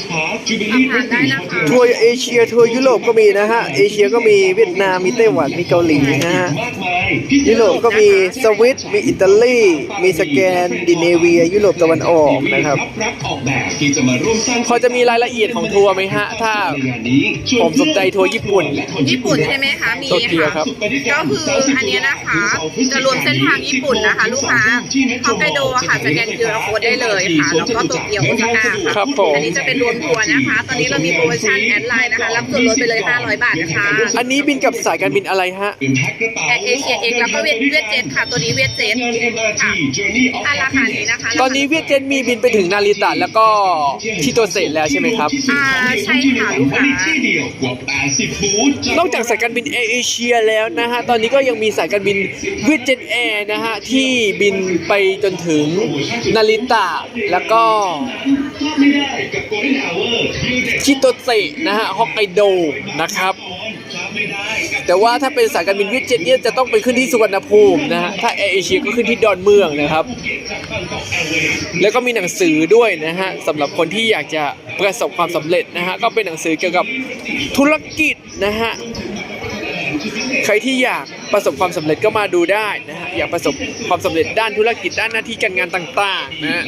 ทานได้นะคะทัวร์เอเชียทัวร์ยุโรปก็มีนะฮะ เอเชียก็มีเวียดนามมีไต้หวันมีเกาหลีนะฮะ ยุโรปก็มีสวิตมีอิตาลีมีสแกนดิเนเวีย ยุโรปตะวันออกนะครับรักออกแบบที่จะมาร่วมสร้างพอจะมีรายละเอียดของทัวร์ไหมฮะ ถ้าในงานนี้ผมสนใจทัวร์ญี่ปุ่น ญี่ปุ่นใช่ไหมคะ มีโตเกียวครัค่ะบก็คืออันเนี้ยนะคะ จะรวมเส้นทางญี่ปุ่นนะคะ ลูกค้าฮอกไกโดอะค่ะสแกนคิวอาร์โค้ดได้เลยค่ะแล้วก็โตเกียวโอซาก้าค่ะครับผมอันนี้จะเป็นรวมทัวร์นะคะ ตอนนี้เรามีโปรโมชั่นแอดไลน์นะคะ รับส่วนลดไปเลย 500 บาทนะคะอันนี้บินกับสายการบินอะไรฮะเป็นแพ็คกระเป๋าแอดเอเชียเองแล้วก็เวียดเวียดเจ็ตค่ะ ตัวนี้เวียดเจ็ตงาน MRT ค่ะ Journey of ถ้าราคานี้นะคะตอนนี้เวียดเจ็ตมีบินไปถึงนาริตะแล้วก็ชิโตเซแล้วใช่ไหมครับ อ่าใช่ค่ะลูกค้าที่เดียวกว่า80บูธนอกจากสายการบินแอร์เอเชียแล้วนะฮะ ตอนนี้ก็ยังมีสายการบินเวียดเจ็ตแอร์นะฮะ ที่บินไปจนถึงนาริตะแล้วก็ ชิโตเซนะฮะฮอกไกโดนะครับ แต่ว่าถ้าเป็นสายการบินวียดเจ็ตเนี่ยจะต้องไปขึ้นที่สุวรรณภูมินะฮะถ้าแอร์เอเชียก็ขึ้นที่ดอนเมืองนะครับ แล้วก็มีหนังสือด้วยนะฮะสำหรับคนที่อยากจะประสบความสำเร็จนะฮะก็เป็นหนังสือเกี่ยวกับธุรกิจนะฮะใครที่อยากประสบความสำเร็จก็มาดูได้นะฮะอยากประสบความสำเร็จด้านธุรกิจด้านหน้าที่การงานต่าง ๆ นะฮะ